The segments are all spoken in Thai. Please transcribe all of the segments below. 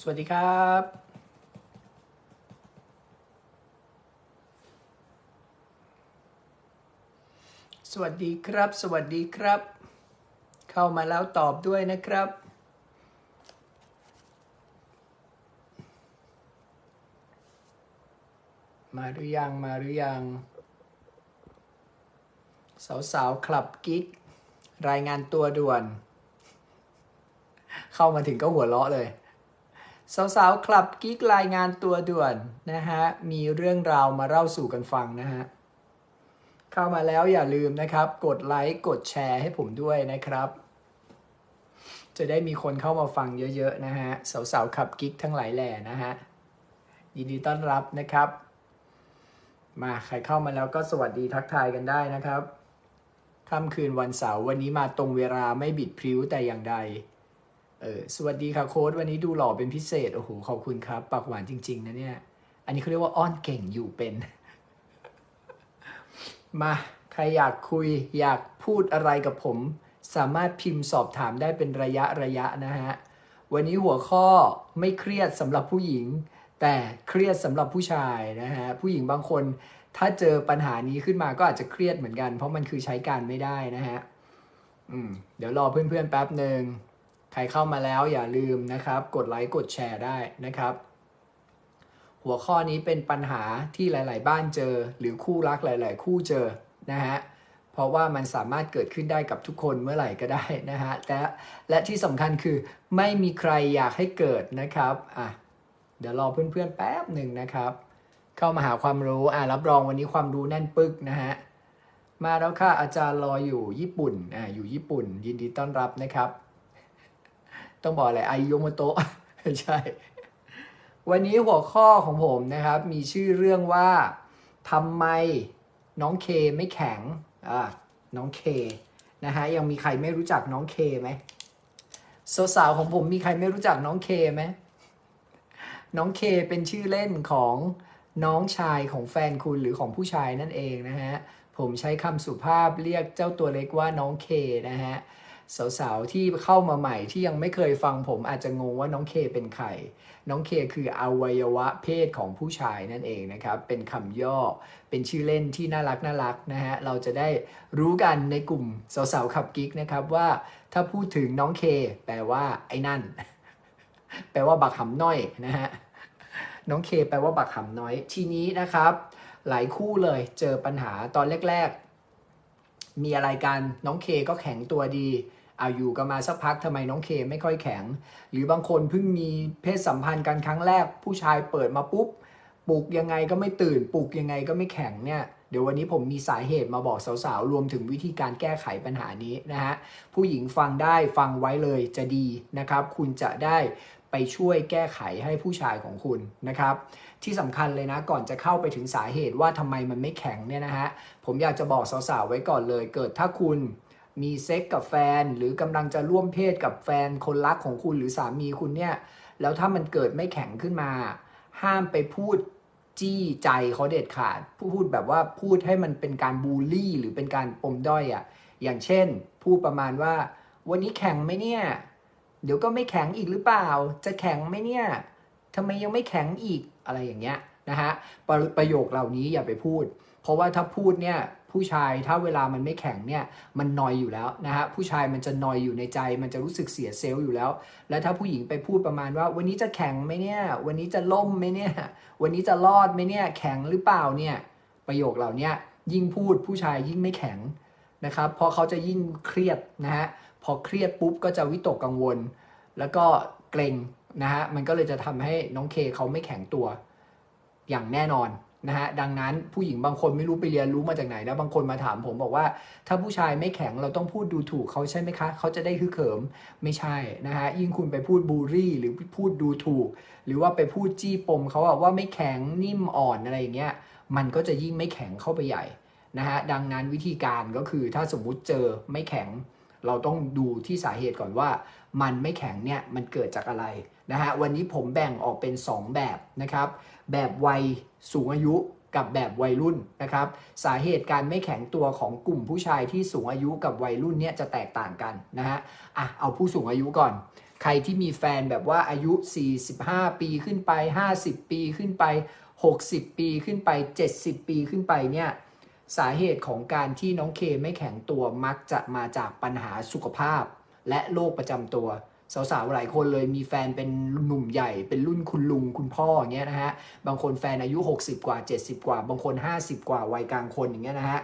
สวัสดีครับสวัสดีครับ สวัสดีครับ เข้ามาแล้วตอบด้วยนะครับ มาหรือยัง มาหรือยัง สาวๆคลับกิ๊ก รายงานตัวด่วน เข้ามาถึงก็หัวเราะเลย สาวๆคลับกิ๊กรายงานตัวด่วนนะฮะ มีเรื่องราวมาเล่าสู่กันฟังนะฮะ เข้ามาแล้วอย่าลืมนะครับ กดไลค์ กดแชร์ให้ผมด้วยนะครับ จะได้มีคนเข้ามาฟังเยอะๆนะฮะ สาวๆขับกิ๊กทั้งหลายแหล่นะฮะ ยินดีต้อนรับนะครับ มาใครเข้ามาแล้วก็สวัสดีทักทายกันได้นะครับค่ำคืนวันเสาร์วันนี้มาตรงเวลาไม่บิดพริ้วแต่อย่างใด เออสวัสดีค่ะโค้ดวันนี้ดูหล่อเป็นพิเศษ โอ้โห ขอบคุณครับ ปากหวานจริง ๆ นะเนี่ย อันนี้เขาเรียกว่าอ้อนเก่งอยู่เป็น มา ใครอยากคุยอยากพูดอะไรกับผม สามารถพิมพ์สอบถามได้เป็นระยะระยะนะฮะ วันนี้หัวข้อไม่เครียดสำหรับผู้หญิง แต่เครียดสำหรับผู้ชายนะฮะ ผู้หญิงบางคน ถ้าเจอปัญหานี้ขึ้นมาก็อาจจะเครียดเหมือนกัน เพราะมันคือใช้การไม่ได้นะฮะ อืม เดี๋ยวรอเพื่อนๆแป๊บหนึ่ง ใครเข้ามาแล้วอย่าลืมนะครับ กดไลค์กดแชร์ได้นะครับ หัวข้อนี้เป็นปัญหาที่หลาย ๆ บ้านเจอ หรือคู่รักหลาย ๆ คู่เจอนะฮะเพราะว่ามันสามารถเกิดขึ้นได้กับทุกคนเมื่อไหร่ก็ได้นะฮะและและที่สำคัญคือไม่มีใครอยากให้เกิดนะครับอะเดี๋ยวรอเพื่อน ๆ แป๊บหนึ่งนะครับ เข้ามาหาความรู้อะรับรองวันนี้ความรู้แน่นปึกนะฮะมาแล้วค่ะอาจารย์รออยู่ญี่ปุ่นอะอยู่ญี่ปุ่น ยินดีต้อนรับนะครับ ต้องบอกอะไรไอโยโมโตะใช่ วันนี้หัวข้อของผมนะครับ มีชื่อเรื่องว่าทำไมน้องเคไม่แข็งอ่าน้องเคนะฮะยังมีใครไม่รู้จักน้องเคไหมสาวๆของผมมีใครไม่รู้จักน้องเคไหมน้องเคเป็นชื่อเล่นของน้องชายของแฟนคุณหรือของผู้ชายนั่นเองนะฮะ ผมใช้คำสุภาพเรียกเจ้าตัวเล็กว่าน้องเคนะฮะ สาวๆ ที่เข้ามาใหม่ที่ยังไม่เคยฟังผมอาจจะงงว่าน้องเคเป็นใคร น้องเคคืออวัยวะเพศของผู้ชายนั่นเองนะครับ เป็นคำย่อ เป็นชื่อเล่นที่น่ารักน่ารักนะฮะ เราจะได้รู้กันในกลุ่มสาวๆ ขับกิ๊กนะครับว่าถ้าพูดถึงน้องเคแปลว่าไอ้นั่น แปลว่าบักหำน้อยนะฮะ น้องเคแปลว่าบักหำน้อย ทีนี้นะครับ หลายคู่เลยเจอปัญหาตอนแรก ๆ มีอะไรกันน้องเคก็แข็งตัวดี เอาอยู่กันมาสักพักทำไมน้องเคไม่ค่อยแข็ง หรือบางคนเพิ่งมีเพศสัมพันธ์กันครั้งแรก ผู้ชายเปิดมาปุ๊บปลุกยังไงก็ไม่ตื่นปลุกยังไงก็ไม่แข็งเนี่ยเดี๋ยววันนี้ผมมีสาเหตุมาบอกสาวๆ รวมถึงวิธีการแก้ไขปัญหานี้นะฮะ ผู้หญิงฟังได้ฟังไว้เลยจะดีนะครับ คุณจะได้ไปช่วยแก้ไขให้ผู้ชายของคุณนะครับ ที่สำคัญเลยนะก่อนจะเข้าไปถึงสาเหตุว่าทำไมมันไม่แข็งเนี่ยนะฮะ ผมอยากจะบอกสาวๆ ไว้ก่อนเลย เกิดถ้าคุณ มีเซ็กกับแฟน หรือกำลังจะร่วมเพศกับแฟนคนรักของคุณหรือสามีคุณเนี่ย แล้วถ้ามันเกิดไม่แข็งขึ้นมา ห้ามไปพูดจี้ใจเขาเด็ดขาด พูดแบบว่าพูดให้มันเป็นการบูลลี่ หรือเป็นการปมด้อยอะ่ะ อย่างเช่น พูดประมาณว่า วันนี้แข็งไหมเนี่ย เดี๋ยวก็ไม่แข็งอีกหรือเปล่า จะแข็งไหมเนี่ยทำไมยังไม่แข็งอีกอะไรอย่างเงี้ยนะฮะประประโยคเหล่านี้อย่าไปพูด เพราะว่าถ้าพูดเนี่ย ผู้ชายถ้าเวลามันไม่แข็งเนี่ยมันนอยอยู่แล้วนะฮะผู้ชายมันจะนอยอยู่ในใจ มันจะรู้สึกเสียเซลล์อยู่แล้ว แล้วถ้าผู้หญิงไปพูดประมาณว่า วันนี้จะแข็งไหมเนี่ย วันนี้จะล่มไหมเนี่ย วันนี้จะรอดไหมเนี่ย แข็งหรือเปล่าเนี่ยประโยคเหล่านี้ยิ่งพูดผู้ชายยิ่งไม่แข็งนะครับเพราะเขาจะยิ่งเครียดนะฮะพอเครียดปุ๊บก็จะวิตกกังวล แล้วก็เกรงนะฮะมันก็เลยจะทำให้น้องเคเขาไม่แข็งตัวอย่างแน่นอน นะฮะดังนั้นผู้หญิงบางคนไม่รู้ไปเรียนรู้มาจากไหนนะบางคนมาถามผมบอกว่า ถ้าผู้ชายไม่แข็งเราต้องพูดดูถูกเขาใช่ไหมคะ เขาจะได้คือเขิมไม่ใช่นะฮะยิ่งคุณไปพูดบูรี่หรือพูดดูถูก หรือว่าไปพูดจี้ปมเขาว่าไม่แข็งนิ่มอ่อนอะไรอย่างเงี้ยมันก็จะยิ่งไม่แข็งเข้าไปใหญ่นะฮะดังนั้นวิธีการก็คือถ้าสมมุติเจอไม่แข็ง เราต้องดูที่สาเหตุก่อนว่า มันไม่แข็งเนี่ยมันเกิดจากอะไรนะฮะวันนี้ผมแบ่งออกเป็น 2 แบบนะครับแบบวัย สูงอายุกับแบบวัยรุ่นนะครับ สาเหตุการไม่แข็งตัวของกลุ่มผู้ชายที่สูงอายุกับวัยรุ่นเนี่ยจะแตกต่างกันนะฮะอะเอาผู้สูงอายุก่อน ใครที่มีแฟนแบบว่าอายุ 45 ปีขึ้นไป 50 ปีขึ้นไป 60 ปีขึ้นไป 70 ปีขึ้นไปเนี่ยสาเหตุของการที่น้องเคไม่แข็งตัวมักจะมาจากปัญหาสุขภาพ และโรคประจำตัว สาวๆหลายคนเลยมีแฟนเป็นหนุ่มใหญ่ เป็นรุ่นคุณลุงคุณพ่ออย่างเงี้ยนะฮะบางคนแฟนอายุ 60 กว่า 70 กว่า บางคน 50 กว่าวัยกลางคนอย่างเงี้ยนะฮะ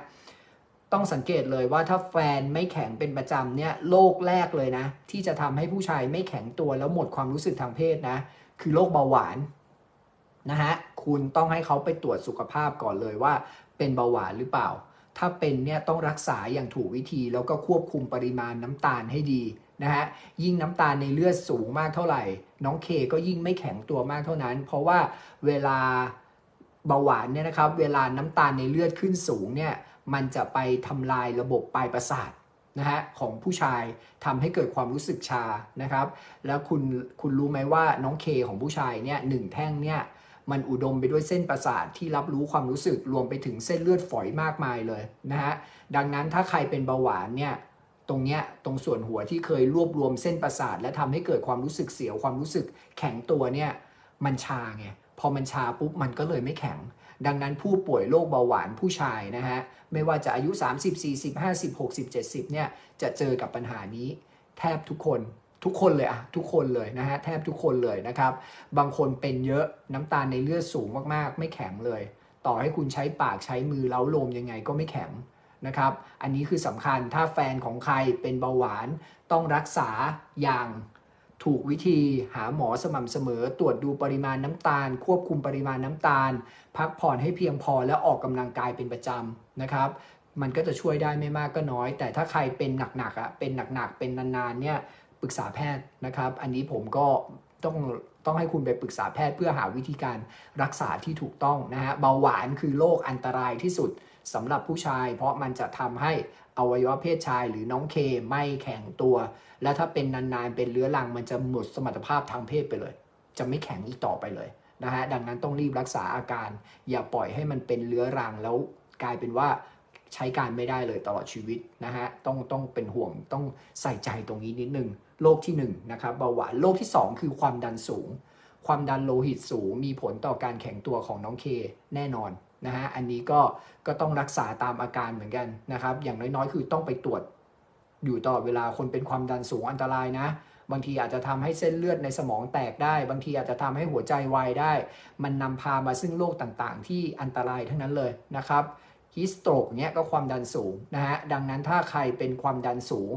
ต้องสังเกตเลยว่าถ้าแฟนไม่แข็งเป็นประจำเนี่ยโรคแรกเลยนะ ที่จะทำให้ผู้ชายไม่แข็งตัวแล้วหมดความรู้สึกทางเพศนะ คือโรคเบาหวานนะฮะคุณต้องให้เขาไปตรวจสุขภาพก่อนเลยว่า เป็นเบาหวานหรือเปล่า ถ้าเป็นเนี่ยต้องรักษาอย่างถูกวิธีแล้วก็ควบคุมปริมาณน้ำตาลให้ดี นะฮะยิ่งน้ำตาลในเลือดสูงมากเท่าไหร่ น้องเคก็ยิ่งไม่แข็งตัวมากเท่านั้น เพราะว่าเวลาเบาหวานเนี่ยนะครับ เวลาน้ำตาลในเลือดขึ้นสูงเนี่ยมันจะไปทำลายระบบปลายประสาทนะฮะของผู้ชายทำให้เกิดความรู้สึกชานะครับ แล้วคุณคุณรู้ไหมว่าน้องเคของผู้ชายเนี่ยหนึ่งแท่งเนี่ยมันอุดมไปด้วยเส้นประสาทที่รับรู้ความรู้สึกรวมไปถึงเส้นเลือดฝอยมากมายเลยนะฮะดังนั้นถ้าใครเป็นเบาหวานเนี่ย ตรงเนี้ยตรงส่วนหัวที่เคยรวบรวมเส้นประสาท และทำให้เกิดความรู้สึกเสียวความรู้สึกแข็งตัวเนี่ยมันชาไงพอมันชาปุ๊บมันก็เลยไม่แข็ง ดังนั้นผู้ป่วยโรคเบาหวานผู้ชายนะฮะไม่ว่าจะอายุ 30 40 50 60 70เนี่ยจะเจอกับปัญหานี้ แทบทุกคนทุกคนเลยอะทุกคนเลยนะฮะแทบทุกคนเลยนะครับ บางคนเป็นเยอะน้ำตาลในเลือดสูงมากๆ ไม่แข็งเลย ต่อให้คุณใช้ปากใช้มือเล้าลมยังไงก็ไม่แข็ง นะครับ อันนี้คือสำคัญถ้าแฟนของใครเป็นเบาหวานต้องรักษาอย่างถูกวิธีหาหมอสม่ำเสมอ ตรวจดูปริมาณน้ำตาล ควบคุมปริมาณน้ำตาล พักผ่อนให้เพียงพอและออกกำลังกายเป็นประจำนะครับ มันก็จะช่วยได้ไม่มากก็น้อย แต่ถ้าใครเป็นหนักๆอะเป็นหนักๆเป็นนานๆเนี่ยปรึกษาแพทย์นะครับ อันนี้ผมก็ต้องต้องให้คุณไปปรึกษาแพทย์เพื่อหาวิธีการรักษาที่ถูกต้องนะฮะเบาหวานคือโรคอันตรายที่สุด สำหรับผู้ชาย เพราะมันจะทำให้อวัยวะเพศชายหรือน้องเคไม่แข็งตัว และถ้าเป็นนานๆเป็นเรื้อรังมันจะหมดสมรรถภาพทางเพศไปเลย จะไม่แข็งอีกต่อไปเลยนะฮะดังนั้นต้องรีบรักษาอาการ อย่าปล่อยให้มันเป็นเรื้อรังแล้วกลายเป็นว่าใช้การไม่ได้เลยตลอดชีวิตนะฮะต้องต้องเป็นห่วงต้องใส่ใจตรงนี้นิดนึงโรคที่1นนะครับเบาหวานโรคที่ 2 คือความดันสูง ความดันโลหิตสูงมีผลต่อการแข็งตัวของน้องเคแน่นอน นะฮะอันนี้ก็ก็ต้องรักษาตามอาการเหมือนกันนะครับ อย่างน้อยๆ คือต้องไปตรวจอยู่ตลอดเวลาคนเป็นความดันสูงอันตรายนะ บางทีอาจจะทำให้เส้นเลือดในสมองแตกได้ บางทีอาจจะทำให้หัวใจวายได้ มันนำพามาซึ่งโรคต่างๆ ที่อันตรายทั้งนั้นเลยนะครับฮิสโตรกเนี้ยก็ความดันสูงนะฮะดังนั้นถ้าใครเป็นความดันสูง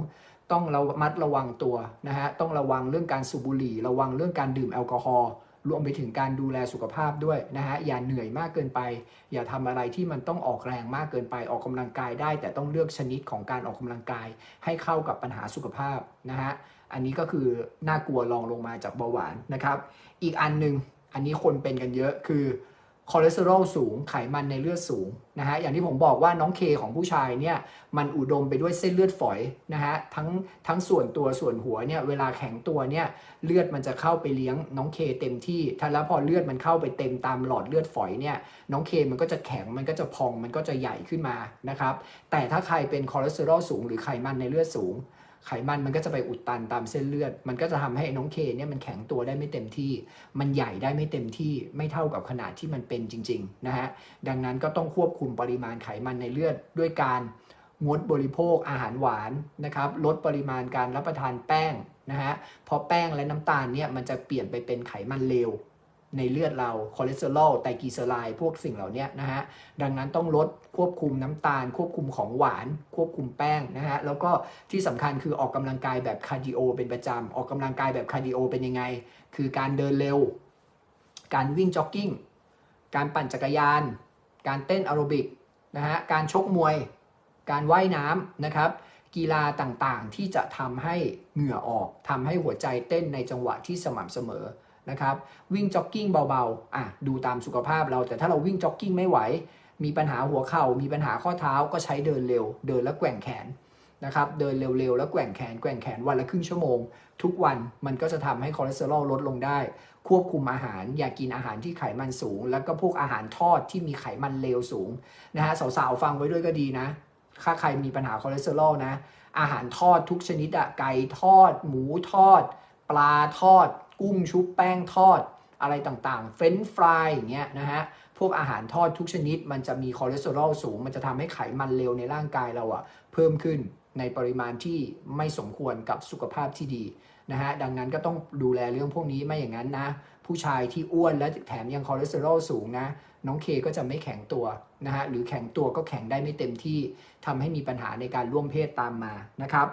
ต้องระมัดระวังตัวนะฮะต้องระวังเรื่องการสูบบุหรี่ ระวังเรื่องการดื่มแอลกอฮอล์ รวมไปถึงการดูแลสุขภาพด้วยนะฮะอย่าเหนื่อยมากเกินไป อย่าทำอะไรที่มันต้องออกแรงมากเกินไปออกกำลังกายได้ แต่ต้องเลือกชนิดของการออกกำลังกาย ให้เข้ากับปัญหาสุขภาพนะฮะอันนี้ก็คือน่ากลัวลองลงมาจากเบาหวานนะครับ อีกอันหนึ่งอันนี้คนเป็นกันเยอะคือ คอเลสเตอรอลสูง ไขมันในเลือดสูงนะฮะ อย่างที่ผมบอกว่าน้องเคของผู้ชายเนี่ยมันอุดมไปด้วยเส้นเลือดฝอยนะฮะทั้งทั้งส่วนตัวส่วนหัวเนี่ยเวลาแข็งตัวเนี่ยเลือดมันจะเข้าไปเลี้ยงน้องเคเต็มที่ถ้าแล้วพอเลือดมันเข้าไปเต็มตามหลอดเลือดฝอยเนี่ยน้องเคมันก็จะแข็งมันก็จะพองมันก็จะใหญ่ขึ้นมานะครับแต่ถ้าใครเป็นคอเลสเตอรอลสูง หรือไขมันในเลือดสูง ไขมันมันก็จะไปอุดตันตามเส้นเลือด มันก็จะทำให้น้องเคเนี่ยมันแข็งตัวได้ไม่เต็มที่ มันใหญ่ได้ไม่เต็มที่ไม่เท่ากับขนาดที่มันเป็นจริงๆนะฮะดังนั้นก็ต้องควบคุมปริมาณไขมันในเลือดด้วยการงดบริโภคอาหารหวานนะครับลดปริมาณการรับประทานแป้งนะฮะเพราะแป้งและน้ำตาลเนี่ยมันจะเปลี่ยนไปเป็นไขมันเลว ในเลือดเราคอเลสเตอรอลไตรกลีเซอไรด์พวกสิ่งเหล่านี้นะฮะดังนั้นต้องลดควบคุมน้ำตาล ควบคุมของหวาน ควบคุมแป้งนะฮะแล้วก็ที่สำคัญคือออกกำลังกายแบบคาร์ดิโอเป็นประจำออกกำลังกายแบบคาร์ดิโอเป็นยังไง คือการเดินเร็ว การวิ่งจ็อกกิ้งการปั่นจักรยาน การเต้นแอโรบิกนะฮะการชกมวย การว่ายน้ำนะครับกีฬาต่างๆที่จะทำให้เหงื่อออกทำให้หัวใจเต้นในจังหวะที่สม่ำเสมอ นะครับ วิ่งจ็อกกิ้งเบาๆอะดูตามสุขภาพเราแต่ถ้าเราวิ่งจ็อกกิ้งไม่ไหว มีปัญหาหัวเข่า มีปัญหาข้อเท้าก็ใช้เดินเร็ว เดินแล้วแกว่งแขนนะครับเดินเร็วๆ แล้วแกว่งแขนแกว่งแขนวันละครึ่งชั่วโมง ทุกวันมันก็จะทำให้คอเลสเตอรอลลดลงได้ ควบคุมอาหาร อย่ากกินอาหารที่ไขมันสูง แล้วก็พวกอาหารทอดที่มีไขมันเลวสูงนะฮะสาวๆฟังไว้ด้วยก็ดีนะถ้าใครมีปัญหาคอเลสเตอรอลนะ อาหารทอดทุกชนิดอะไก่ทอด หมูทอด ปลาทอด กุ้งชุบแป้งทอดอะไรต่างๆ เฟรนฟรายอย่างเงี้ยนะฮะ พวกอาหารทอดทุกชนิด มันจะมีคอเลสเตอรอลสูง มันจะทำให้ไขมันเลวในร่างกายเราอะเพิ่มขึ้นในปริมาณที่ไม่สมควรกับสุขภาพที่ดีนะฮะ ดังนั้นก็ต้องดูแลเรื่องพวกนี้ไม่อย่างนั้นนะ ผู้ชายที่อ้วนและแถมยังคอเลสเตอรอลสูงนะ น้องเคก็จะไม่แข็งตัวนะฮะ หรือแข็งตัวก็แข็งได้ไม่เต็มที่ทำให้มีปัญหาในการร่วมเพศตามมานะครับ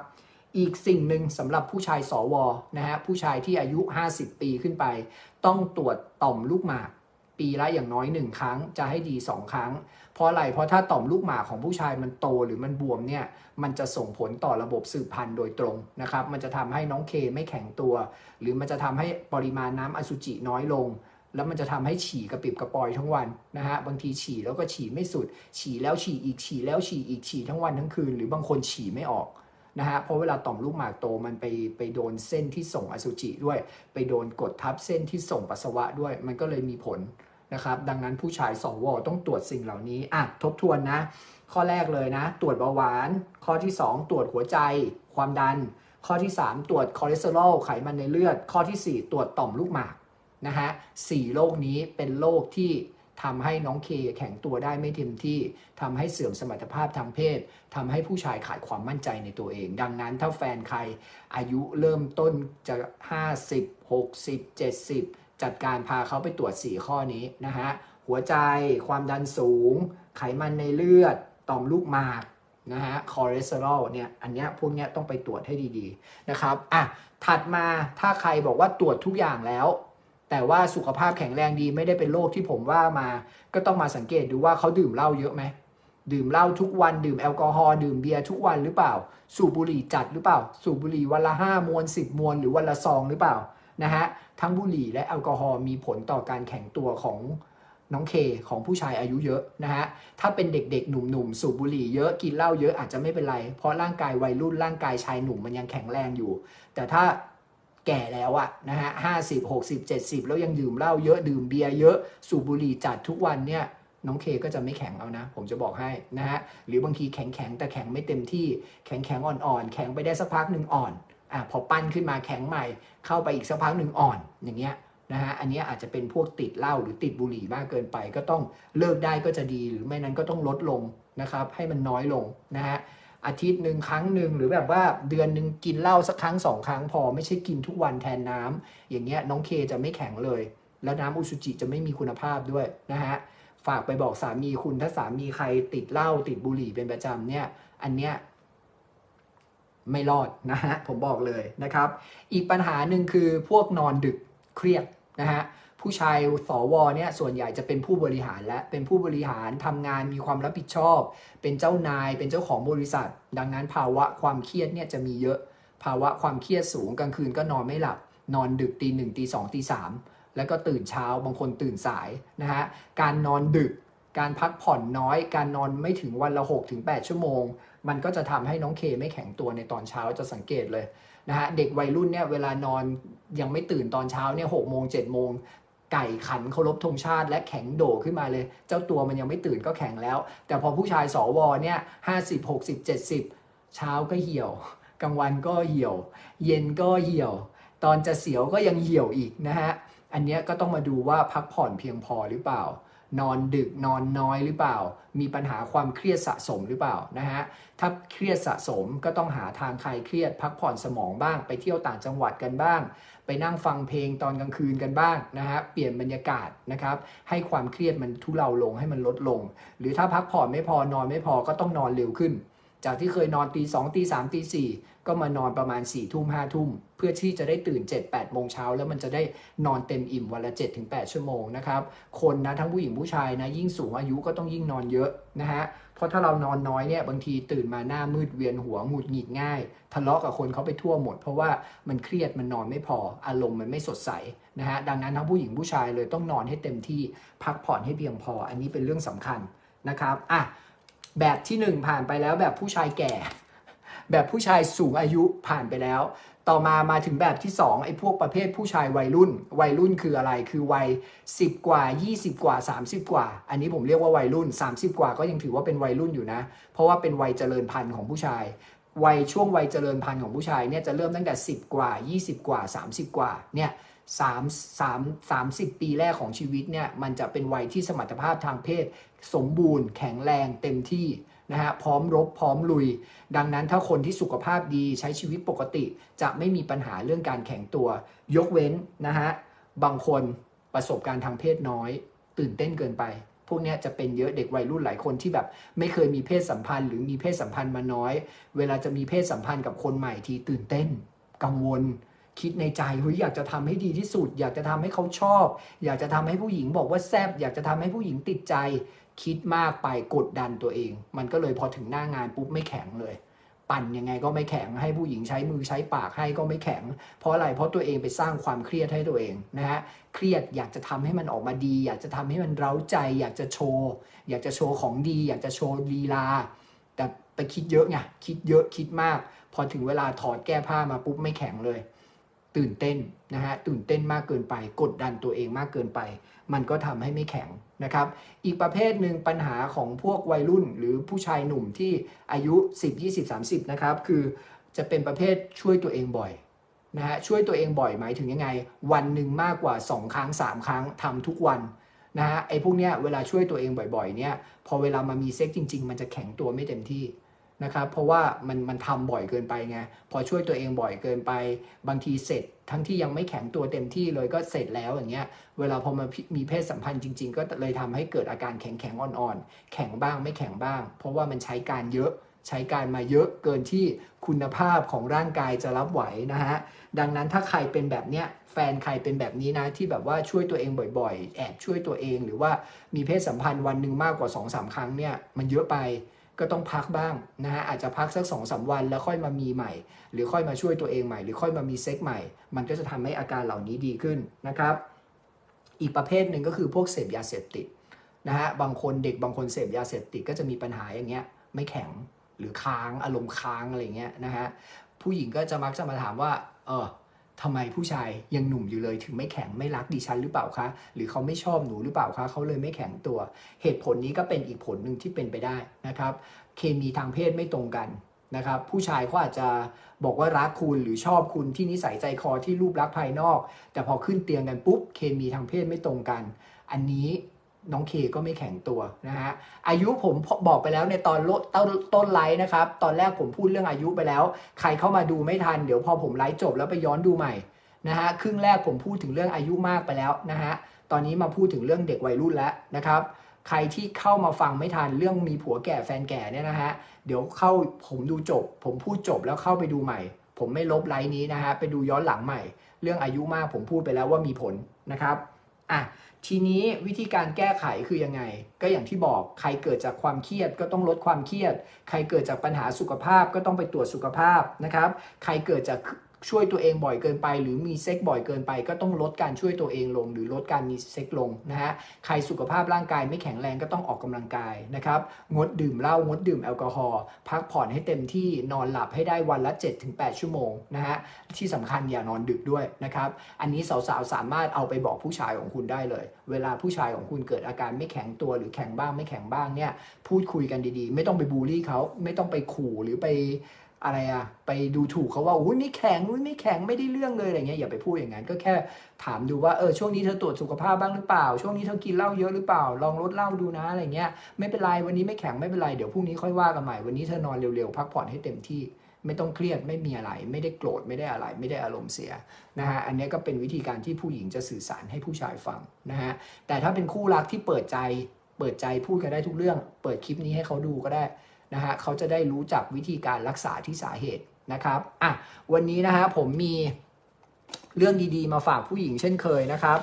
อีกสิ่งหนึ่งสำหรับผู้ชายสวนะฮะผู้ชายที่อายุ 50 ปีขึ้นไป ต้องตรวจต่อมลูกหมาก ปีละอย่างน้อย 1 ครั้งจะให้ดี 2 ครั้ง เพราะอะไรเพราะถ้าต่อมลูกหมากของผู้ชายมันโตหรือมันบวมเนี่ยมันจะส่งผลต่อระบบสืบพันธุ์โดยตรงนะครับมันจะทำให้น้องเคไม่แข็งตัว หรือมันจะทำให้ปริมาณน้ำอสุจิน้อยลงแล้วมันจะทำให้ฉี่กระปิบกระปอยทั้งวันนะฮะบางทีฉี่แล้วก็ฉี่ไม่สุด ฉี่แล้วฉี่อีกฉี่แล้วฉี่อีกฉี่ทั้งวันทั้งคืน หรือบางคนฉี่ไม่ออก นะฮะเพราะเวลาต่อมลูกหมากโตมันไปไปโดนเส้นที่ส่งอสุจิด้วย ไปโดนกดทับเส้นที่ส่งปัสสาวะด้วย มันก็เลยมีผลนะครับ ดังนั้นผู้ชายสองวอต้องตรวจสิ่งเหล่านี้อะทบทวนนะ ข้อแรกเลยนะ ตรวจเบาหวาน ข้อที่ 2 ตรวจหัวใจ ความดัน ข้อที่ 3 ตรวจคอเลสเตอรอลไขมันในเลือด ข้อทีสี่4 ตรวจต่อมลูกหมากนะฮะสี่โรคนี้เป็นโรคที่ ทำให้น้องเคแข็งตัวได้ไม่เต็มที่ทำให้เสื่อมสมรรถภาพทางเพศทำให้ผู้ชายขาดความมั่นใจในตัวเอง ดังนั้นถ้าแฟนใครอายุเริ่มต้นจะ 50 60 70 จัดการพาเขาไปตรวจ 4 ข้อนี้นะฮะ หัวใจความดันสูง ไขมันในเลือด ต่อมลูกหมากนะฮะคอเลสเตอรอลเนี่ยอันเนี้ยพวกเนี้ยต้องไปตรวจให้ดีๆนะครับอะถัดมาถ้าใครบอกว่าตรวจทุกอย่างแล้ว แต่ว่าสุขภาพแข็งแรงดีไม่ได้เป็นโรคที่ผมว่ามา ก็ต้องมาสังเกตดูว่าเขาดื่มเหล้าเยอะไหมดื่มเหล้าทุกวันดื่มแอลกอฮอล์ดื่มเบียร์ทุกวันหรือเปล่า สูบบุหรี่จัดหรือเปล่า สูบบุหรี่วันละห้ามวนสิบมวนหรือวันละซองหรือเปล่านะฮะทั้งบุหรี่และแอลกอฮอล์มีผลต่อการแข็งตัวของน้องเคของผู้ชายอายุเยอะนะฮะ ถ้าเป็นเด็กๆ หนุ่มๆ สูบบุหรี่เยอะกินเหล้าเยอะอาจจะไม่เป็นไร เพราะร่างกายวัยรุ่นร่างกายชายหนุ่มมันยังแข็งแรงอยู่ แต่ถ้า แก่แล้วอะนะฮะห้าสิบหกสิบเจ็ดสิบแล้วยังดื่มเหล้าเยอะดื่มเบียร์เยอะสูบบุหรี่จัดทุกวันเนี่ยน้องเคก็จะไม่แข็งเอานะ ผมจะบอกให้นะฮะหรือบางทีแข็งแข็งแต่แข็งไม่เต็มที่แข็งแข็งอ่อนๆ แข็งไปได้สักพักหนึ่งอ่อนอะพอปั้นขึ้นมาแข็งใหม่ เข้าไปอีกสักพักหนึ่งอ่อนอย่างเงี้ยนะฮะอันนี้อาจจะเป็นพวกติดเหล้าหรือติดบุหรี่มากเกินไป ก็ต้องเลิกได้ก็จะดีหรือไม่นั้นก็ต้องลดลงนะครับให้มันน้อยลงนะฮะ อาทิตย์หนึ่งครั้งหนึ่งหรือแบบว่าเดือนหนึ่งกินเหล้าสักครั้งสองครั้งพอไม่ใช่กินทุกวันแทนน้ำอย่างเงี้ยน้องเคจะไม่แข็งเลย แล้วน้ำอุสุจิจะไม่มีคุณภาพด้วยนะฮะฝากไปบอกสามีคุณถ้าสามีใครติดเหล้าติดบุหรี่เป็นประจำเนี่ย อันเนี้ยไม่รอดนะฮะผมบอกเลยนะครับ อีกปัญหาหนึ่งคือพวกนอนดึกเครียดนะฮะ ผู้ชายสวเนี่ยส่วนใหญ่จะเป็นผู้บริหารและเป็นผู้บริหารทำงานมีความรับผิดชอบ เป็นเจ้านายเป็นเจ้าของบริษัท ดังนั้นภาวะความเครียดเนี่ยจะมีเยอะ ภาวะความเครียดสูงกลางคืนก็นอนไม่หลับ นอนดึกตีหนึ่งตีสองตีสามแล้วก็ตื่นเช้าบางคนตื่นสายนะฮะการนอนดึก การพักผ่อนน้อย การนอนไม่ถึงวันละ6ถึง8ชั่วโมง มันก็จะทำให้น้องเคไม่แข็งตัวในตอนเช้าจะสังเกตเลยนะฮะเด็กวัยรุ่นเนี่ยเวลานอนยังไม่ตื่นตอนเช้าเนี่ยหกโมงเจ็ดโมง ไก่ขันเคารพธงชาติ และแข็งโดขึ้นมาเลย เจ้าตัวมันยังไม่ตื่นก็แข็งแล้ว แต่พอผู้ชายสวเนี่ยห้าสิบหกสิบเจ็ดสิบเช้าก็เหี่ยว กลางวันก็เหี่ยว เย็นก็เหี่ยว ตอนจะเสียวก็ยังเหี่ยวอีกนะฮะ อันเนี้ยก็ต้องมาดูว่าพักผ่อนเพียงพอหรือเปล่า นอนดึกนอนน้อยหรือเปล่า มีปัญหาความเครียดสะสมหรือเปล่านะฮะถ้าเครียดสะสมก็ต้องหาทางคลายเครียด พักผ่อนสมองบ้าง ไปเที่ยวต่างจังหวัดกันบ้าง ไปนั่งฟังเพลงตอนกลางคืนกันบ้างนะฮะเปลี่ยนบรรยากาศนะครับให้ความเครียดมันทุเลาลงให้มันลดลง หรือถ้าพักผ่อนไม่พอนอนไม่พอก็ต้องนอนเร็วขึ้น จากที่เคยนอนตีสองตีสามตีสี่ ก็มานอนประมาณ4ี่ทุ่มห้าทุ่ม เพื่อที่จะได้ตื่น 7 8โมงเช้า แล้วมันจะได้นอนเต็มอิ่มวันละ7ถึง8ชั่วโมงนะครับ คนนะทั้งผู้หญิงผู้ชายนะ ยิ่งสูงอายุก็ต้องยิ่งนอนเยอะนะฮะเพราะถ้าเรานอนน้อยเนี่ยบางทีตื่นมาหน้ามืดเวียนหัวหงุดหงิดง่าย ทะเลาะกับคนเขาไปทั่วหมด เพราะว่ามันเครียดมันนอนไม่พออารมณ์มันไม่สดใสนะฮะดังนั้นทั้งผู้หญิงผู้ชายเลยต้องนอนให้เต็มที่พักผ่อนให้เพียงพอ อันนี้เป็นเรื่องสำคัญนะครับอะแบบที่หนึ่งผ่านไปแล้วแบบผู้ชายแก่ แบบผู้ชายสูงอายุผ่านไปแล้ว ต่อมามาถึงแบบที่2ไอ้พวกประเภทผู้ชายวัยรุ่น วัยรุ่นคืออะไรคือวัย 10 กว่า 20 กว่า 30 กว่า อันนี้ผมเรียกว่าวัยรุ่น 30 กว่าก็ยังถือว่าเป็นวัยรุ่นอยู่นะ เพราะว่าเป็นวัยเจริญพันธุ์ของผู้ชายวัยช่วงวัยเจริญพันธุ์ของผู้ชายเนี่ยจะเริ่มตั้งแต่ 10 กว่า 20 กว่า 30 กว่าเนี่ย สามสามสามสิบปีแรกของชีวิตเนี่ยมันจะเป็นวัยที่สมรรถภาพทางเพศ สมบูรณ์ แข็งแรงเต็มที่นะฮะพร้อมรบพร้อมลุย ดังนั้นถ้าคนที่สุขภาพดีใช้ชีวิตปกติ จะไม่มีปัญหาเรื่องการแข็งตัว ยกเว้นนะฮะบางคนประสบการณ์ทางเพศน้อย ตื่นเต้นเกินไป พวกเนี้ยจะเป็นเยอะเด็กวัยรุ่นหลายคนที่แบบ ไม่เคยมีเพศสัมพันธ์ หรือมีเพศสัมพันธ์มาน้อย เวลาจะมีเพศสัมพันธ์กับคนใหม่ทีตื่นเต้น กังวล คิดในใจเฮ้ยอยากจะทำให้ดีที่สุด อยากจะทำให้เขาชอบ อยากจะทำให้ผู้หญิงบอกว่าแซบอยากจะทำให้ผู้หญิงติดใจ คิดมากไปกดดันตัวเอง มันก็เลยพอถึงหน้างานปุ๊บไม่แข็งเลย ปั่นยังไงก็ไม่แข็งให้ผู้หญิงใช้มือใช้ปากให้ก็ไม่แข็ง เพราะอะไรเพราะตัวเองไปสร้างความเครียดให้ตัวเองนะฮะเครียดอยากจะทำให้มันออกมาดี อยากจะทำให้มันเร้าใจ อยากจะโชว์อยากจะโชว์ของดี อยากจะโชว์ลีลาแต่ไปคิดเยอะไงคิดเยอะคิดมาก พอถึงเวลาถอดแก้ผ้ามาปุ๊บไม่แข็งเลย ตื่นเต้นนะฮะตื่นเต้นมากเกินไป กดดันตัวเองมากเกินไป มันก็ทำให้ไม่แข็งนะครับ อีกประเภทหนึ่งปัญหาของพวกวัยรุ่นหรือผู้ชายหนุ่มที่อายุ 10 20 30 นะครับ คือจะเป็นประเภทช่วยตัวเองบ่อยนะฮะช่วยตัวเองบ่อยหมายถึงยังไง วันหนึ่งมากกว่า 2 ครั้ง 3 ครั้งทำทุกวันนะฮะไอ้พวกเนี้ยเวลาช่วยตัวเองบ่อยๆเนี่ยพอเวลามามีเซ็กจริง ๆ มันจะแข็งตัวไม่เต็มที่ นะครับเพราะว่ามันมันทำบ่อยเกินไปไงพอช่วยตัวเองบ่อยเกินไป บางทีเสร็จ ทั้งที่ยังไม่แข็งตัวเต็มที่เลยก็เสร็จแล้วอย่างเงี้ยเวลาพอมามีเพศสัมพันธ์จริง ๆ ก็เลยทำให้เกิดอาการแข็งแข็งๆอ่อนๆแข็งบ้างไม่แข็งบ้าง เพราะว่ามันใช้การเยอะใช้การมาเยอะเกินที่คุณภาพของร่างกายจะรับไหวนะฮะดังนั้นถ้าใครเป็นแบบเนี้ยแฟนใครเป็นแบบนี้นะที่แบบว่าช่วยตัวเองบ่อยๆ แอบช่วยตัวเอง หรือว่ามีเพศสัมพันธ์วันหนึ่งมากกว่า2อสาครั้งเนี่ยมันเยอะไป ก็ต้องพักบ้างนะฮะอาจจะพักสัก2อสวันแล้วค่อยมามีใหม่ หรือค่อยมาช่วยตัวเองใหม่ หรือค่อยมามีเซ็กใหม่ มันก็จะทำให้อาการเหล่านี้ดีขึ้นนะครับ อีกประเภทหนึ่งก็คือพวกเสพยาเสพติดนะฮะบางคนเด็กบางคนเสพยาเสพติดก็จะมีปัญหาอย่างเงี้ยไม่แข็งหรือค้างอารมณ์ค้างอะไรเงี้ยนะฮะผู้หญิงก็จะมักจะมาถามว่าเออ ทำไมผู้ชายยังหนุ่มอยู่เลยถึงไม่แข็งไม่รักดิฉันหรือเปล่าคะ หรือเขาไม่ชอบหนูหรือเปล่าคะเขาเลยไม่แข็งตัว เหตุผลนี้ก็เป็นอีกผลหนึ่งที่เป็นไปได้นะครับ เคมีทางเพศไม่ตรงกันนะครับ ผู้ชายเขาอาจจะบอกว่ารักคุณหรือชอบคุณที่นิสัยใจคอที่รูปลักษณ์ภายนอก แต่พอขึ้นเตียงกันปุ๊บเคมีทางเพศไม่ตรงกัน อันนี้ น้องเคก็ไม่แข็งตัวนะฮะอายุผมบอกไปแล้วในตอนต้นต้นไลฟ์นะครับ ตอนแรกผมพูดเรื่องอายุไปแล้ว ใครเข้ามาดูไม่ทัน เดี๋ยวพอผมไลฟ์จบแล้วไปย้อนดูใหม่นะฮะครึ่งแรกผมพูดถึงเรื่องอายุมากไปแล้วนะฮะตอนนี้มาพูดถึงเรื่องเด็กวัยรุ่นแล้วนะครับ ใครที่เข้ามาฟังไม่ทันเรื่องมีผัวแก่แฟนแก่เนี่ยนะฮะเดี๋ยวเข้าผมดูจบ ผมพูดจบแล้วเข้าไปดูใหม่ ผมไม่ลบไลน์นี้นะฮะไปดูย้อนหลังใหม่ เรื่องอายุมากผมพูดไปแล้วว่ามีผลนะครับอะ ทีนี้วิธีการแก้ไขคือยังไง ก็อย่างที่บอกใครเกิดจากความเครียดก็ต้องลดความเครียด ใครเกิดจากปัญหาสุขภาพก็ต้องไปตรวจสุขภาพนะครับ ใครเกิดจาก ช่วยตัวเองบ่อยเกินไป หรือมีเซ็กบ่อยเกินไป ก็ต้องลดการช่วยตัวเองลง หรือลดการมีเซ็กลงนะฮะใครสุขภาพร่างกายไม่แข็งแรงก็ต้องออกกำลังกายนะครับงดดื่มเหล้างดดื่มแอลกอฮอล์พักผ่อนให้เต็มที่นอนหลับให้ได้วันละ 7-8 ชั่วโมงนะฮะที่สำคัญอย่านอนดึกด้วยนะครับอันนี้สาวๆสามารถเอาไปบอกผู้ชายของคุณได้เลย เวลาผู้ชายของคุณเกิดอาการไม่แข็งตัวหรือแข็งบ้างไม่แข็งบ้างเนี่ยพูดคุยกันดีๆ ไม่ต้องไปบูลลี่เขาไม่ต้องไปขู่หรือไป อะไรอะไปดูถูกเขาว่าอุ้ยไม่แข็งอุ้ยไม่แข็งไม่ได้เรื่องเลยอะไรเงี้ยอย่าไปพูดอย่างนั้นก็แค่ถามดูว่าเออช่วงนี้เธอตรวจสุขภาพบ้างหรือเปล่า ช่วงนี้เธอกินเหล้าเยอะหรือเปล่า ลองลดเหล้าดูนะอะไรเงี้ยไม่เป็นไรวันนี้ไม่แข็งไม่เป็นไรเดี๋ยวพรุ่งนี้ค่อยว่ากันใหม่วันนี้เธอนอนเร็วๆพักผ่อนให้เต็มที่ไม่ต้องเครียดไม่มีอะไร ไม่ได้โกรธไม่ได้อะไร ไม่ได้อารมณ์เสียนะฮะอันนี้ก็เป็นวิธีการที่ผู้หญิงจะสื่อสารให้ผู้ชายฟังนะฮะแต่ถ้าเป็นคู่รักที่เปิดใจ เปิดใจพูดกันได้ทุกเรื่อง เปิดคลิปนี้ให้เขาดูก็ได้ นะฮะเขาจะได้รู้จักวิธีการรักษาที่สาเหตุนะครับอะวันนี้นะฮะผมมีเรื่องดีๆมาฝากผู้หญิงเช่นเคยนะครับ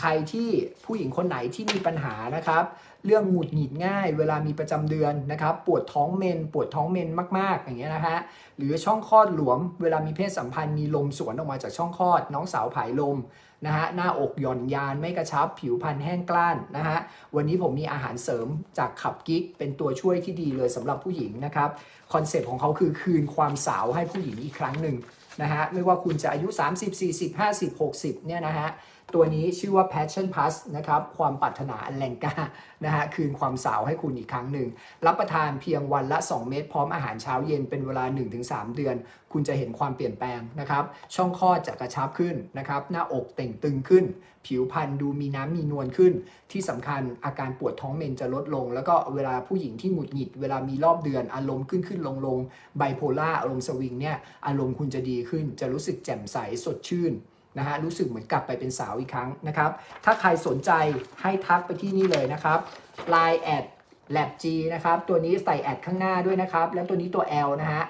ใครที่ผู้หญิงคนไหนที่มีปัญหานะครับ เรื่องหงุดหงิดง่าย เวลามีประจำเดือนนะครับ ปวดท้องเมน ปวดท้องเมนมาก ๆ อย่างเงี้ยนะฮะหรือช่องคลอดหลวม เวลามีเพศสัมพันธ์มีลมสวนออกมาจากช่องคลอด น้องสาวผายลมนะฮะหน้าอกหย่อนยานไม่กระชับ ผิวพรรณแห้งกล้านนะฮะวันนี้ผมมีอาหารเสริมจากขับกิ๊กเป็นตัวช่วยที่ดีเลยสำหรับผู้หญิงนะครับคอนเซปต์ของเขาคือคืนความสาวให้ผู้หญิงอีกครั้งหนึ่งนะฮะไม่ว่าคุณจะอายุ 30 40 50 60เนี่ยนะฮะ ตัวนี้ชื่อว่า passion plus นะครับ ความปรารถนาอันแรงกล้านะฮะคืนความสาวให้คุณอีกครั้งหนึ่ง รับประทานเพียงวันละ 2 เม็ดพร้อมอาหารเช้าเย็นเป็นเวลา 1-3 เดือน คุณจะเห็นความเปลี่ยนแปลงนะครับ ช่องคลอดจะกระชับขึ้นนะครับ หน้าอกเต่งตึงขึ้น ผิวพรรณดูมีน้ำมีนวลขึ้น ที่สำคัญอาการปวดท้องเมนจะลดลง แล้วก็เวลาผู้หญิงที่หงุดหงิด เวลามีรอบเดือนอารมณ์ขึ้นขึ้นลงลงไบโพล่าอารมณ์สวิงเนี่ยอารมณ์คุณจะดีขึ้น จะรู้สึกแจ่มใสสดชื่น นะฮะรู้สึกเหมือนกลับไปเป็นสาวอีกครั้งนะครับ ถ้าใครสนใจให้ทักไปที่นี่เลยนะครับ Line แอด lab g นะครับ ตัวนี้ใส่แอดข้างหน้าด้วยนะครับ แล้วตัวนี้ตัว L นะฮะ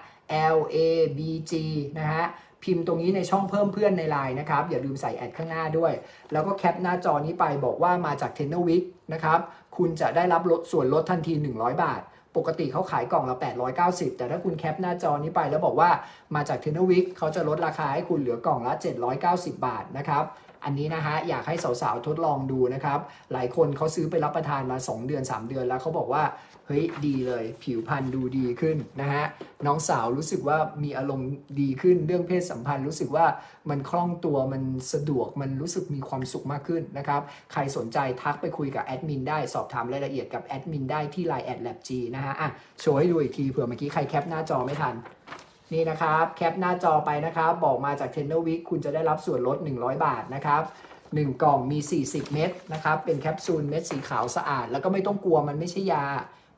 L A B G นะฮะพิมพ์ตรงนี้ในช่องเพิ่มเพื่อนใน Line นะครับ อย่าลืมใส่แอดข้างหน้าด้วย แล้วก็แคปหน้าจอนี้ไปบอกว่ามาจาก t e n n e r w i k นะครับ คุณจะได้รับลดส่วนลดทันที 100 บาท ปกติเขาขายกล่องละ 890 แต่ถ้าคุณแคปหน้าจอนี้ไปแล้วบอกว่ามาจาก t e n n e r w i k เขาจะลดราคาให้คุณเหลือกล่องละ 790 บาทนะครับ อันนี้นะฮะอยากให้สาวๆทดลองดูนะครับ หลายคนเขาซื้อไปรับประทานมา 2 เดือน 3 เดือนแล้วเขาบอกว่าเฮ้ยดีเลย ผิวพรรณดูดีขึ้นนะฮะน้องสาวรู้สึกว่ามีอารมณ์ดีขึ้นเรื่องเพศสัมพันธ์ รู้สึกว่ามันคล่องตัวมันสะดวกมันรู้สึกมีความสุขมากขึ้นนะครับใครสนใจทักไปคุยกับแอดมินได้สอบถามรายละเอียดกับแอดมินได้ที่ Line แอด lab g นะฮะอะโชว์ให้ดูอีกทีเผื่อเมื่อกี้ใครแคปหน้าจอไม่ทัน นี่นะครับแคปหน้าจอไปนะครับ บอกมาจาก t e n n e r w i k คุณจะได้รับส่วนลด 100 บาทนะครับ1กล่องมี 40 เม็ดนะครับ เป็นแคปซูลเม็ดสีขาวสะอาด แล้วก็ไม่ต้องกลัวมันไม่ใช่ยา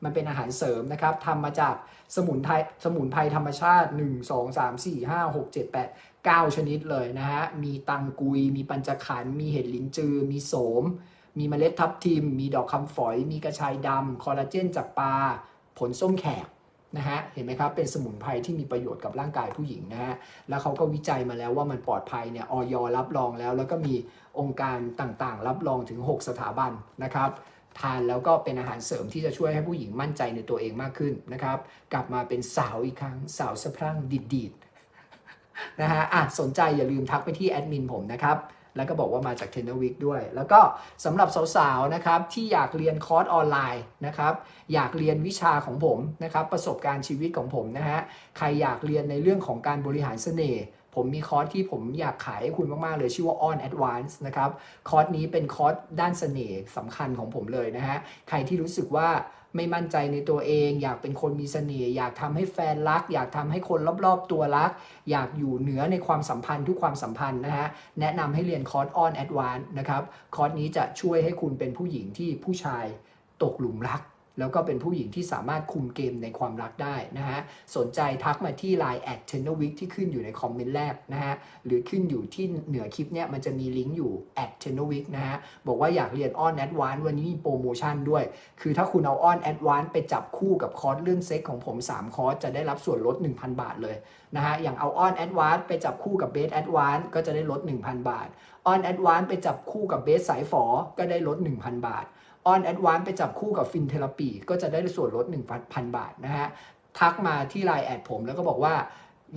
มันเป็นอาหารเสริมนะครับทำมาจากสมุนไพรสมุนไพรธรรมชาติ 1 2 3 4 5 6 7 8 9 ชนิดเลยนะฮะ มีตังกุย มีปัญจขัน มีเห็ดลิ้นจือ มีโสม มีเมล็ดทับทิม มีดอกคำฝอย มีกระชายดำ คอลลาเจนจากปลา ผลส้มแขก นะฮะเห็นไหมครับเป็นสมุนไพรที่มีประโยชน์กับร่างกายผู้หญิงนะฮะแล้วเขาก็วิจัยมาแล้วว่ามันปลอดภัยเนี่ยออยรับรองแล้ว แล้วก็มีองค์การต่างๆ รับรองถึง 6 สถาบันนะครับทานแล้วก็เป็นอาหารเสริมที่จะช่วยให้ผู้หญิงมั่นใจในตัวเองมากขึ้นนะครับ กลับมาเป็นสาวอีกครั้งสาวสะพรั่งดีดๆนะฮะอะสนใจอย่าลืมทักไปที่แอดมินผมนะครับ แล้วก็บอกว่ามาจากเทนเนอร์วิกด้วย แล้วก็สำหรับสาวๆนะครับที่อยากเรียนคอร์สออนไลน์นะครับอยากเรียนวิชาของผมนะครับประสบการณ์ชีวิตของผมนะฮะใครอยากเรียนในเรื่องของการบริหารเสน่ห์ผมมีคอร์สที่ผมอยากขายให้คุณมาก ๆ เลย ชื่อว่า On Advance นะครับ คอร์สนี้เป็นคอร์สด้านเสน่ห์สำคัญของผมเลยนะฮะ ใครที่รู้สึกว่า ไม่มั่นใจในตัวเอง อยากเป็นคนมีเสน่ห์อยากทำให้แฟนรัก อยากทำให้คนรอบๆตัวรัก อยากอยู่เหนือในความสัมพันธ์ทุกความสัมพันธ์นะฮะแนะนำให้เรียนคอร์สออนแอดวานนะครับคอร์สนี้จะช่วยให้คุณเป็นผู้หญิงที่ผู้ชายตกหลุมรัก แล้วก็เป็นผู้หญิงที่สามารถคุมเกมในความรักได้นะฮะ สนใจทักมาที่ Line แอดเทนเนอร์วิกที่ขึ้นอยู่ในคอมเมนต์แรกนะฮะ หรือขึ้นอยู่ที่เหนือคลิปเนี่ยมันจะมีลิงก์อยู่แอดเทนเนอร์วิกนะฮะ บอกว่าอยากเรียน On Advance วันนี้มีโปรโมชั่นด้วย คือถ้าคุณเอา On Advance ไปจับคู่กับคอร์สเรื่องเซ็กของผม 3 คอร์สจะได้รับส่วนลด 1,000 บาทเลยนะฮะ อย่างเอา On Advance ไปจับคู่กับ Base Advance ก็จะได้ลด 1,000 บาท On Advance ไปจับคู่กับ Base สายฝอก็ได้ลด 1,000 บาท On Advance ไปจับคู่กับฟินเท r ปีก็จะได้ส่วนลด 1,000 บาทนะฮะ ทักมาที่ Line แอดผมแล้วก็บอกว่า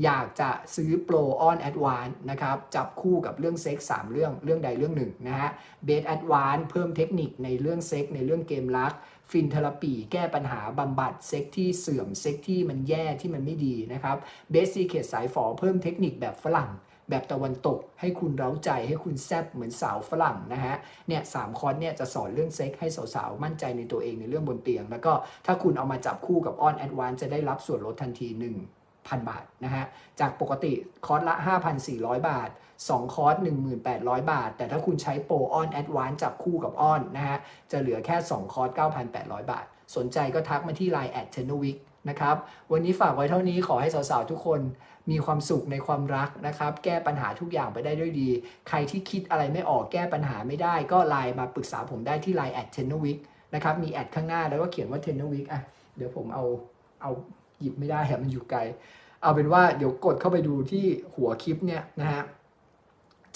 อยากจะซื้อโปร On Advance นะครับ จับคู่กับเรื่องเซ็กสามเรื่องเรื่องใดเรื่องหนึ่งนะฮะ Base Advance เพิ่มเทคนิคในเรื่องเซ็กในเรื่องเกมรัก ฟินเท r ปีแก้ปัญหาบำบัดเซ็กที่เสื่อมเซ็กที่มันแย่ที่มันไม่ดีนะครับ Base Secret สายฝอเพิ่มเทคนิคแบบฝรั่ง แบบตะวันตก ให้คุณเร้าใจให้คุณแซบเหมือนสาวฝรั่งนะฮะเนี่ยสามคอร์สเนี่ยจะสอนเรื่องเซ็กให้สาวๆ มั่นใจในตัวเองในเรื่องบนเตียง แล้วก็ถ้าคุณเอามาจับคู่กับ On Advance จะได้รับส่วนลดทันที 1,000 บาทนะฮะจากปกติคอร์สละ 5,400 บาท 2 คอร์ส 1,800 บาท แต่ถ้าคุณใช้โปร On Advance จับคู่กับ On นะฮะจะเหลือแค่ 2 คอร์ส 9,800 บาท สนใจก็ทักมาที่ Line แอดเทนวิก นะครับ วันนี้ฝากไว้เท่านี้ขอให้สาวๆทุกคนมีความสุขในความรักนะครับ แก้ปัญหาทุกอย่างไปได้ด้วยดี ใครที่คิดอะไรไม่ออกแก้ปัญหาไม่ได้ ก็ไลน์มาปรึกษาผมได้ที่ Line แอดเทนนวิกนะครับ มีแอดข้างหน้าแล้วก็เขียนว่าเทนนวิกอะเดี๋ยวผมเอาเอาหยิบไม่ได้อะมันอยู่ไกล เอาเป็นว่าเดี๋ยวกดเข้าไปดูที่หัวคลิปเนี่ยนะฮะ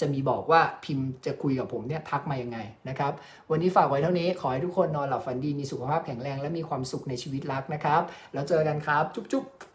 จะมีบอกว่าพิมพ์จะคุยกับผมเนี่ยทักมายังไงนะครับ วันนี้ฝากไว้เท่านี้ ขอให้ทุกคนนอนหลับฝันดีมีสุขภาพแข็งแรงและมีความสุขในชีวิตรักนะครับ แล้วเจอกันครับ จุ๊บๆ